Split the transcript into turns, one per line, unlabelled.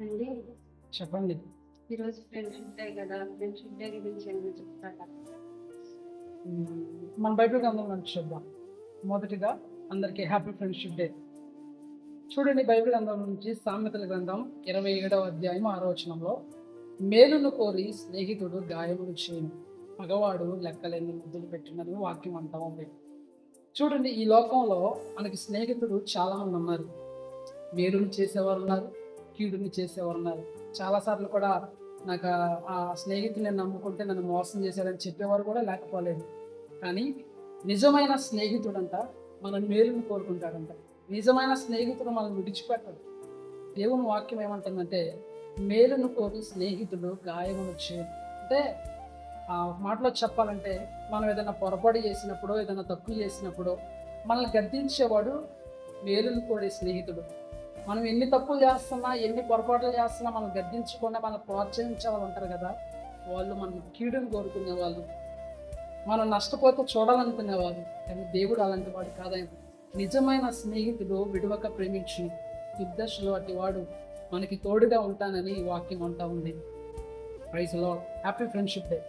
అండి?
చెప్పండి.
ఈరోజు ఫ్రెండ్షిప్ డే కదా ఫ్రెండ్షిప్ డే గురించి ఏమైనా చెప్తారా.
మన బైబిల్ గ్రంథం నుంచి చూద్దాం. మొదటిగా అందరికీ హ్యాపీ ఫ్రెండ్షిప్ డే. చూడండి బైబిల్ గ్రంథం నుంచి సామెతల గ్రంథం ఇరవై ఏడవ అధ్యాయం ఆరో వచనంలో మేలును కోరి స్నేహితుడు గాయములు చేయను. మగవాడు లెక్కలేని ముద్దులు పెట్టినని వాక్యం అంటా ఉంది. చూడండి ఈ లోకంలో మనకి స్నేహితుడు చాలా మంది ఉన్నారు. మేలుని చేసేవారు ఉన్నారు. కీడుని చేసేవారు ఉన్నారు. చాలాసార్లు కూడా నాకు ఆ- స్నేహితుని నమ్ముకుంటే నన్ను మోసం చేశాడని చెప్పేవారు కూడా లేకపోలేదు. కానీ నిజమైన స్నేహితుడంట మన మేలుని కోరుకుంటాడంట. నిజమైన స్నేహితుడు మనం విడిచిపెట్టడు. దేవుని వాక్యం ఏమంటుందంటే మేలును కోరి స్నేహితుడు గాయమును చేయడు. అంటే ఆ మాటలో చెప్పాలంటే మనం ఏదైనా పొరపాటు చేసినప్పుడు ఏదైనా తప్పు చేసినప్పుడు మనల్ని గద్దించేవాడు మేలును కోరే స్నేహితుడు. మనం ఎన్ని తప్పులు చేస్తున్నా ఎన్ని పొరపాట్లు చేస్తున్నా మనం గద్దించకుండా మనం ప్రోత్సహించే వాళ్ళు ఉంటారు కదా. వాళ్ళు మనం కీడుని కోరుకునే వాళ్ళు మనం నష్టపోతే చూడాలనుకునేవాళ్ళు. కానీ దేవుడు అలాంటి వాడు కాదాయన. నిజమైన స్నేహితుడు విడవక ప్రేమించు యుద్ధశలో అట్టి వాడు మనకి తోడుగా ఉంటానని ఈ వాక్యం అంటా ఉంది. ప్రైజ్లో హ్యాపీ ఫ్రెండ్షిప్ డే